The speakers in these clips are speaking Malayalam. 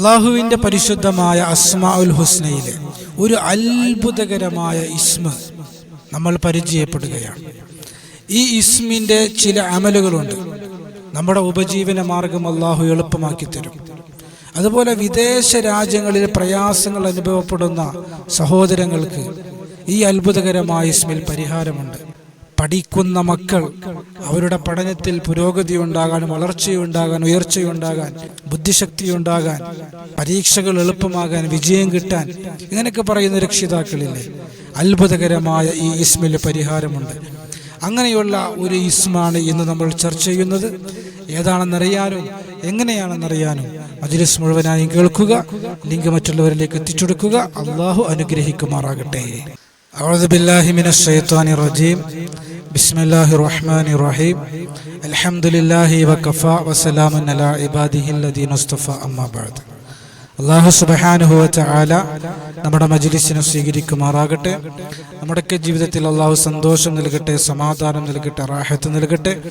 അള്ളാഹുവിന്റെ പരിശുദ്ധമായ അസ്മാ ഉൽ ഹുസ്നയിലെ ഒരു അത്ഭുതകരമായ ഇസ്മ നമ്മൾ പരിചയപ്പെടുകയാണ്. ഈ ഇസ്മിന്റെ ചില അമലുകളുണ്ട് നമ്മുടെ ഉപജീവന മാർഗം അള്ളാഹു എളുപ്പമാക്കി തരും. അതുപോലെ വിദേശ രാജ്യങ്ങളിൽ പ്രയാസങ്ങൾ അനുഭവപ്പെടുന്ന സഹോദരങ്ങൾക്ക് ഈ അത്ഭുതകരമായ ഇസ്മിൽ പരിഹാരമുണ്ട്. പഠിക്കുന്ന മക്കൾ അവരുടെ പഠനത്തിൽ പുരോഗതി ഉണ്ടാകാൻ വളർച്ചയുണ്ടാകാൻ ഉയർച്ചയുണ്ടാകാൻ ബുദ്ധിശക്തിയുണ്ടാകാൻ പരീക്ഷകൾ എളുപ്പമാകാൻ വിജയം കിട്ടാൻ ഇങ്ങനെയൊക്കെ പറയുന്ന രക്ഷിതാക്കളില്ലേ അത്ഭുതകരമായ ഈ ഇസ്മിൽ പരിഹാരമുണ്ട് അങ്ങനെയുള്ള ഒരു ഇസ്മാണ് ഇന്ന് നമ്മൾ ചർച്ച ചെയ്യുന്നത് ഏതാണെന്നറിയാനും എങ്ങനെയാണെന്നറിയാനും മജ്ലിസ് മുഴുവനായും കേൾക്കുക ലിങ്ക് മറ്റുള്ളവരിലേക്ക് എത്തിച്ചെടുക്കുക അള്ളാഹു അനുഗ്രഹിക്കുമാറാകട്ടെ أعوذ بالله من الشيطان الرجيم بسم الله الرحمن الرحيم الحمد لله وكفى وسلام على عباده الذين اصطفى أما بعد അള്ളാഹു സുബഹാനുഹുവ ആല നമ്മുടെ മജിലിസിനെ സ്വീകരിക്കുമാറാകട്ടെ. നമ്മുടെയൊക്കെ ജീവിതത്തിൽ അള്ളാഹു സന്തോഷം നൽകട്ടെ സമാധാനം നൽകട്ടെ റാഹത്ത് നൽകട്ടെ.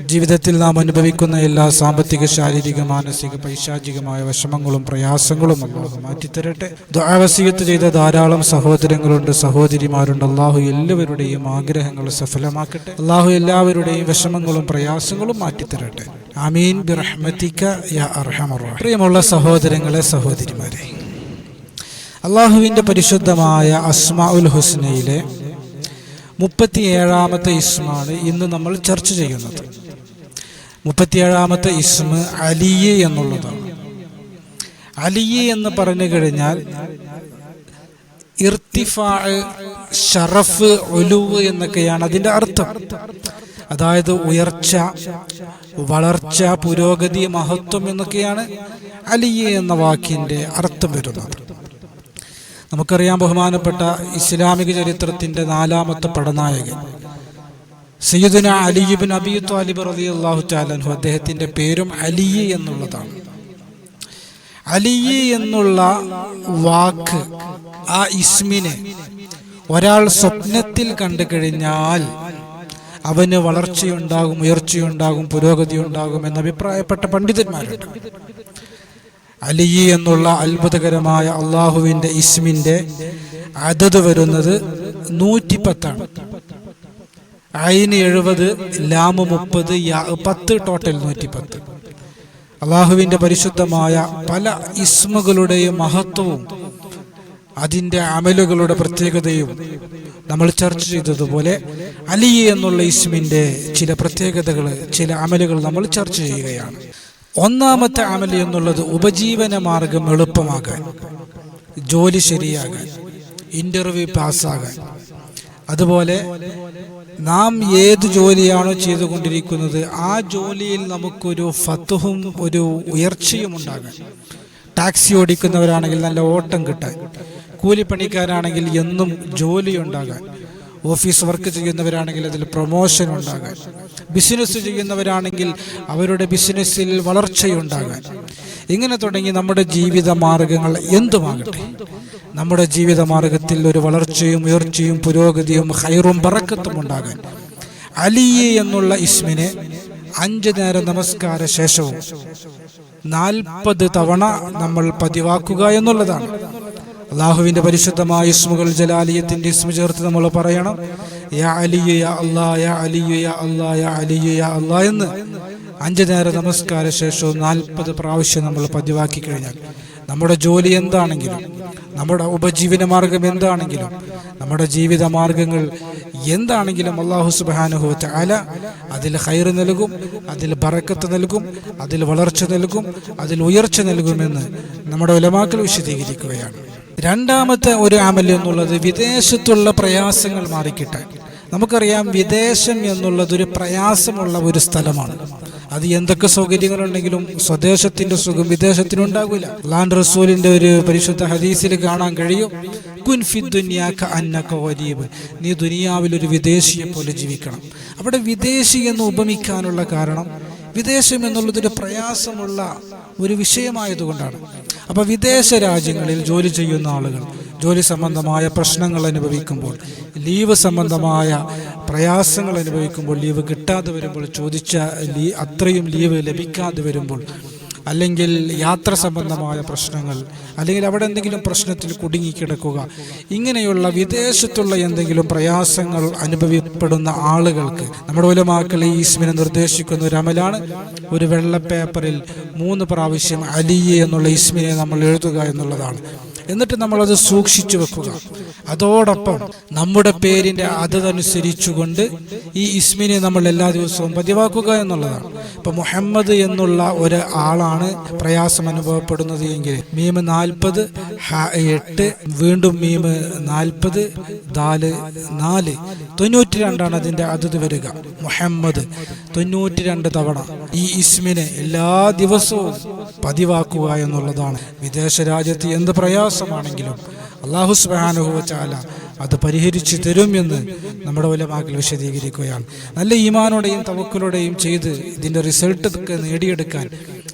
ജീവിതത്തിൽ നാം അനുഭവിക്കുന്ന എല്ലാ സാമ്പത്തിക ശാരീരിക മാനസിക പൈശാചികമായ വിഷമങ്ങളും പ്രയാസങ്ങളും അള്ളാഹു മാറ്റിത്തരട്ടെ. ദ്വാവസീയത്ത് ചെയ്ത ധാരാളം സഹോദരങ്ങളുണ്ട് സഹോദരിമാരുണ്ട്. അള്ളാഹു എല്ലാവരുടെയും ആഗ്രഹങ്ങൾ സഫലമാക്കട്ടെ. അള്ളാഹു എല്ലാവരുടെയും വിഷമങ്ങളും പ്രയാസങ്ങളും മാറ്റിത്തരട്ടെ. ബിറഹ്മത്തിക്ക യാ. പ്രിയമുള്ള സഹോദരങ്ങളെ സഹോദരിമാരെ അള്ളാഹുവിന്റെ പരിശുദ്ധമായ അസ്മാ ഉൽ ഹുസ്നയിലെ മുപ്പത്തിയേഴാമത്തെ ഇസ്മാണ് ഇന്ന് നമ്മൾ ചർച്ച ചെയ്യുന്നത്. മുപ്പത്തിയേഴാമത്തെ ഇസ്മ അലിയെ എന്നുള്ളതാണ്. അലിയെ എന്ന് പറഞ്ഞു കഴിഞ്ഞാൽ ഇർത്തിഫാ ഷറഫ് ഒലുവ് എന്നൊക്കെയാണ് അതിന്റെ അർത്ഥം. അതായത് ഉയർച്ച വളർച്ച പുരോഗതി മഹത്വം എന്നൊക്കെയാണ് അലിയെ എന്ന വാക്കിന്റെ അർത്ഥം വരുന്നത്. നമുക്കറിയാം ബഹുമാനപ്പെട്ട ഇസ്ലാമിക ചരിത്രത്തിന്റെ നാലാമത്തെ പടനായകൻ. സയ്യിദുന അലിബിൻ അബി താലിബ് റബി അള്ളാഹു താലൻഹു അദ്ദേഹത്തിന്റെ പേരും അലിയെ എന്നുള്ളതാണ്. അലിയെ എന്നുള്ള വാക്ക് ആ ഇസ്മിനെ ഒരാൾ സ്വപ്നത്തിൽ കണ്ടു കഴിഞ്ഞാൽ അവന് വളർച്ചയുണ്ടാകും ഉയർച്ചയുണ്ടാകും പുരോഗതി ഉണ്ടാകും എന്ന് അഭിപ്രായപ്പെട്ട പണ്ഡിതന്മാരുണ്ട്. അലിയി എന്നുള്ള അത്ഭുതകരമായ അള്ളാഹുവിന്റെ ഇസ്മിന്റെ അതത് വരുന്നത് നൂറ്റിപ്പത്താണ്. അയിന് എഴുപത് ലാമ് മുപ്പത് പത്ത് ടോട്ടൽ നൂറ്റിപ്പത്ത്. അള്ളാഹുവിന്റെ പരിശുദ്ധമായ പല ഇസ്മുകളുടെയും മഹത്വവും അതിന്റെ അമലുകളുടെ പ്രത്യേകതയും നമ്മൾ ചർച്ച ചെയ്തതുപോലെ അലി എന്നുള്ള ഇസ്മിന്റെ ചില പ്രത്യേകതകൾ ചില അമലുകൾ നമ്മൾ ചർച്ച ചെയ്യുകയാണ്. ഒന്നാമത്തെ അമൽ എന്നുള്ളത് ഉപജീവന മാർഗം എളുപ്പമാകാൻ ജോലി ശരിയാകാൻ ഇന്റർവ്യൂ പാസ്സാകാൻ. അതുപോലെ നാം ഏത് ജോലിയാണോ ചെയ്തുകൊണ്ടിരിക്കുന്നത് ആ ജോലിയിൽ നമുക്കൊരു ഫത്തുഹും ഒരു ഉയർച്ചയും ഉണ്ടാകാൻ. ടാക്സി ഓടിക്കുന്നവരാണെങ്കിൽ നല്ല ഓട്ടം കിട്ടാൻ. കൂലിപ്പണിക്കാരാണെങ്കിൽ എന്നും ജോലി ഉണ്ടാകാൻ ഓഫീസ് വർക്ക് ചെയ്യുന്നവരാണെങ്കിൽ അതിൽ പ്രൊമോഷൻ ഉണ്ടാകാൻ ബിസിനസ് ചെയ്യുന്നവരാണെങ്കിൽ അവരുടെ ബിസിനസ്സിൽ വളർച്ചയുണ്ടാകാൻ. ഇങ്ങനെ തുടങ്ങി നമ്മുടെ ജീവിത മാർഗങ്ങൾ എന്തുമാകട്ടെ? നമ്മുടെ ജീവിത മാർഗത്തിൽ ഒരു വളർച്ചയും ഉയർച്ചയും പുരോഗതിയും ഹൈറും പറക്കത്തും ഉണ്ടാകാൻ. അലിയെ എന്നുള്ള ഇസ്മിനെ അഞ്ച് നേര നമസ്കാര ശേഷവും നാൽപ്പത് തവണ നമ്മൾ പതിവാക്കുക എന്നുള്ളതാണ്. അള്ളാഹുവിന്റെ പരിശുദ്ധമായ ഇസ്മുകൾ ജലാലിയത്തിന്റെ ഇസ്മു ചേർത്ത് നമ്മൾ പറയണം യാ അലിയ യാ അല്ലാ യാ അലിയ യാ അല്ലാ യാ അലിയ യാ അല്ലാ എന്ന് അഞ്ച് നേര നമസ്കാര ശേഷവും നാൽപ്പത് പ്രാവശ്യം നമ്മൾ പതിവാക്കി കഴിഞ്ഞാൽ നമ്മുടെ ജോലി എന്താണെങ്കിലും നമ്മുടെ ഉപജീവന മാർഗം എന്താണെങ്കിലും നമ്മുടെ ജീവിത മാർഗങ്ങൾ എന്താണെങ്കിലും അള്ളാഹു സുബാനുഭവത്തെ അല അതിൽ ഹൈർ നൽകും അതിൽ ബറക്കത്ത് നൽകും അതിൽ വളർച്ച നൽകും അതിൽ ഉയർച്ച നൽകുമെന്ന് നമ്മുടെ ഉലമാക്കൾ വിശദീകരിക്കുകയാണ്. രണ്ടാമത്തെ ഒരു ആമൽ എന്നുള്ളത് വിദേശത്തുള്ള പ്രയാസങ്ങൾ മാറിക്കിട്ടാൻ. നമുക്കറിയാം വിദേശം എന്നുള്ളത് ഒരു പ്രയാസമുള്ള ഒരു സ്ഥലമാണ്. അത് എന്തൊക്കെ സൗകര്യങ്ങളുണ്ടെങ്കിലും സ്വദേശത്തിന്റെ സുഖം വിദേശത്തിനുണ്ടാകില്ല ലാൻ റസൂലിന്റെ ഒരു പരിശുദ്ധ ഹദീസിൽ കാണാൻ കഴിയും. നീ ദുനിയാവിൽ ഒരു വിദേശിയെ പോലെ ജീവിക്കണം. അവിടെ വിദേശി എന്ന് ഉപമിക്കാനുള്ള കാരണം വിദേശം എന്നുള്ളതൊരു പ്രയാസമുള്ള ഒരു വിഷയമായതുകൊണ്ടാണ്. അപ്പോൾ വിദേശ രാജ്യങ്ങളിൽ ജോലി ചെയ്യുന്ന ആളുകൾ ജോലി സംബന്ധമായ പ്രശ്നങ്ങൾ അനുഭവിക്കുമ്പോൾ ലീവ് സംബന്ധമായ പ്രയാസങ്ങൾ അനുഭവിക്കുമ്പോൾ ലീവ് കിട്ടാതെ വരുമ്പോൾ ചോദിച്ച ലീ അത്രയും ലീവ് ലഭിക്കാതെ വരുമ്പോൾ അല്ലെങ്കിൽ യാത്ര സംബന്ധമായ പ്രശ്നങ്ങൾ അല്ലെങ്കിൽ അവിടെ എന്തെങ്കിലും പ്രശ്നത്തിൽ കുടുങ്ങിക്കിടക്കുക ഇങ്ങനെയുള്ള വിദേശത്തുള്ള എന്തെങ്കിലും പ്രയാസങ്ങൾ അനുഭവപ്പെടുന്ന ആളുകൾക്ക് നമ്മുടെ ഉലമാക്കൾ ഈ ഇസ്മിനെ നിർദ്ദേശിക്കുന്ന. ഒരു അമലാണ് ഒരു വെള്ള പേപ്പറിൽ മൂന്ന് പ്രാവശ്യം അലിയെ എന്നുള്ള ഇസ്മിനെ നമ്മൾ എഴുതുക എന്നുള്ളതാണ്. എന്നിട്ട് നമ്മളത് സൂക്ഷിച്ചു വെക്കുക. അതോടൊപ്പം നമ്മുടെ പേരിന്റെ അതനുസരിച്ചുകൊണ്ട് ഈ ഇസ്മിനെ നമ്മൾ എല്ലാ ദിവസവും പതിവാക്കുക എന്നുള്ളതാണ്. ഇപ്പൊ മുഹമ്മദ് എന്നുള്ള ഒരു ആളാണ് പ്രയാസം അനുഭവപ്പെടുന്നത് എങ്കിൽ മീമ് നാൽപ്പത് എട്ട് വീണ്ടും മീമ് നാൽപ്പത് ദാൽ നാല്. തൊണ്ണൂറ്റി രണ്ടാണ് അതിന്റെ അതത് വരിക. മുഹമ്മദ് തൊണ്ണൂറ്റി രണ്ട് തവണ ഈ ഇസ്മിനെ എല്ലാ ദിവസവും പതിവാക്കുക എന്നുള്ളതാണ്. വിദേശ രാജ്യത്ത് എന്ത് പ്രയാസമാണെങ്കിലും അള്ളാഹു സുബാനുഭവച്ചാല അത് പരിഹരിച്ചു തരും എന്ന് നമ്മുടെ ഉലമാക്കൾ വിശദീകരിക്കുകയാണ്. നല്ല ഈമാനോടെയും തവക്കലോടെയും ചെയ്ത് ഇതിന്റെ റിസൾട്ട് നേടിയെടുക്കാൻ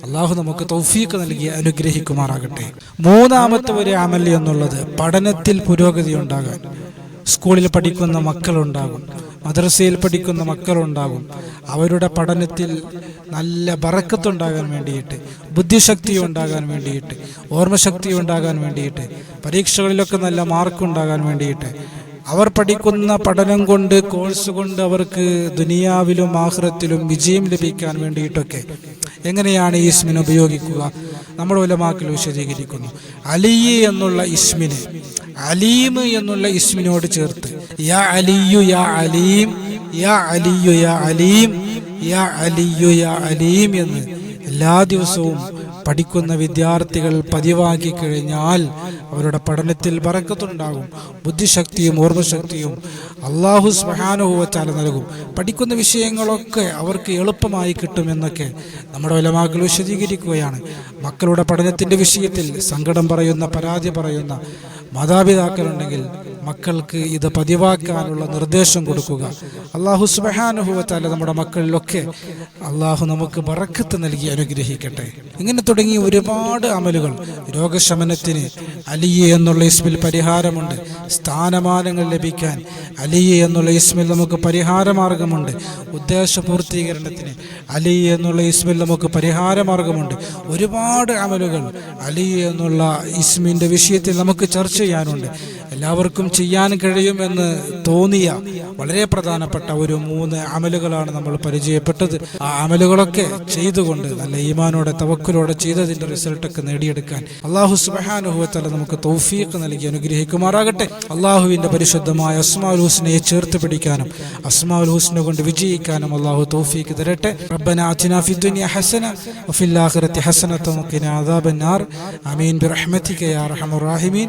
അള്ളാഹു നമുക്ക് തൗഫീക്ക് നൽകി അനുഗ്രഹിക്കുമാറാകട്ടെ. മൂന്നാമത്തെ ഒരു അമൽ എന്നുള്ളത് പഠനത്തിൽ പുരോഗതി ഉണ്ടാകാൻ. സ്കൂളിൽ പഠിക്കുന്ന മക്കളുണ്ടാകും മദ്രസയിൽ പഠിക്കുന്ന മക്കളുണ്ടാകും. അവരുടെ പഠനത്തിൽ നല്ല ബറക്കത്തുണ്ടാകാൻ വേണ്ടിയിട്ട് ബുദ്ധിശക്തി ഉണ്ടാകാൻ വേണ്ടിയിട്ട് ഓർമ്മശക്തി ഉണ്ടാകാൻ വേണ്ടിയിട്ട് പരീക്ഷകളിലൊക്കെ നല്ല മാർക്ക് ഉണ്ടാകാൻ വേണ്ടിയിട്ട്. അവർ പഠിക്കുന്ന പഠനം കൊണ്ട് കോഴ്സ് കൊണ്ട് അവർക്ക് ദുനിയാവിലും ആഹ്റത്തിലും വിജയം ലഭിക്കാൻ വേണ്ടിയിട്ടൊക്കെ എങ്ങനെയാണ് ഈ ഇസ്മിനെ ഉപയോഗിക്കുക? നമ്മുടെ ഉലമാക്കിൽ വിശദീകരിക്കുന്നു. അലിയ എന്നുള്ള ഇസ്മിന് അലീം എന്നുള്ള ഇസ്മിനോട് ചേർത്ത് യാ അലിയു യാ അലീം യാ അലിയു യാ അലീം യാ അലിയു യാ അലീം എന്ന് എല്ലാ ദിവസവും പഠിക്കുന്ന വിദ്യാർത്ഥികൾ പതിവാക്കി കഴിഞ്ഞാൽ അവരുടെ പഠനത്തിൽ പറക്കത്തുണ്ടാകും ബുദ്ധിശക്തിയും ഓർമ്മശക്തിയും അള്ളാഹു സ്മഹാനുഭവത്താൽ നൽകും. പഠിക്കുന്ന വിഷയങ്ങളൊക്കെ അവർക്ക് എളുപ്പമായി കിട്ടുമെന്നൊക്കെ നമ്മുടെ വലമാക്കൾ വിശദീകരിക്കുകയാണ്. മക്കളുടെ പഠനത്തിന്റെ വിഷയത്തിൽ സങ്കടം പറയുന്ന പരാതി പറയുന്ന മാതാപിതാക്കളുണ്ടെങ്കിൽ മക്കൾക്ക് ഇത് പതിവാക്കാനുള്ള നിർദ്ദേശം കൊടുക്കുക. അള്ളാഹു സുബഹാനുഭവത്താല നമ്മുടെ മക്കളിലൊക്കെ അള്ളാഹു നമുക്ക് വറക്കത്ത് നൽകി അനുഗ്രഹിക്കട്ടെ. ഇങ്ങനെ തുടങ്ങി ഒരുപാട് അമലുകൾ രോഗശമനത്തിന് അലിയെ എന്നുള്ള ഇസ്മിൽ പരിഹാരമുണ്ട്. സ്ഥാനമാനങ്ങൾ ലഭിക്കാൻ അലിയെ എന്നുള്ള ഇസ്മിൽ നമുക്ക് പരിഹാരമാർഗമുണ്ട്. ഉദ്ദേശ പൂർത്തീകരണത്തിന് അലി എന്നുള്ള ഇസ്മിൽ നമുക്ക് പരിഹാരമാർഗമുണ്ട്. ഒരുപാട് അമലുകൾ അലി എന്നുള്ള ഇസ്മിന്റെ വിഷയത്തിൽ നമുക്ക് ചർച്ച ചെയ്യാനുണ്ട്. എല്ലാവർക്കും ചെയ്യാൻ കഴിയുമെന്ന് തോന്നിയ വളരെ പ്രധാനപ്പെട്ട ഒരു മൂന്ന് അമലുകളാണ് നമ്മൾ പരിചയപ്പെട്ടത്. ആ അമലുകളൊക്കെ ചെയ്തുകൊണ്ട് നല്ല ഈമാനോടെ തവക്കലോടെ ചെയ്തതിന്റെ റിസൾട്ടൊക്കെ നേടിയെടുക്കാൻ അള്ളാഹു സുബാനുഭവത്തല നമുക്ക് തൗഫീഖ് നൽകി അനുഗ്രഹിക്കുമാറാകട്ടെ. അള്ളാഹുവിന്റെ പരിശുദ്ധമായ അസ്മാൽ ഹുസ്നയെ ചേർത്ത് പിടിക്കാനും അസ്മാൽ ഹുസ്നെ കൊണ്ട് വിജയിക്കാനും അള്ളാഹു തൗഫീഖ് തരട്ടെ. ബിറഹ്മതിക യാ അർഹമർ റഹീമീൻ.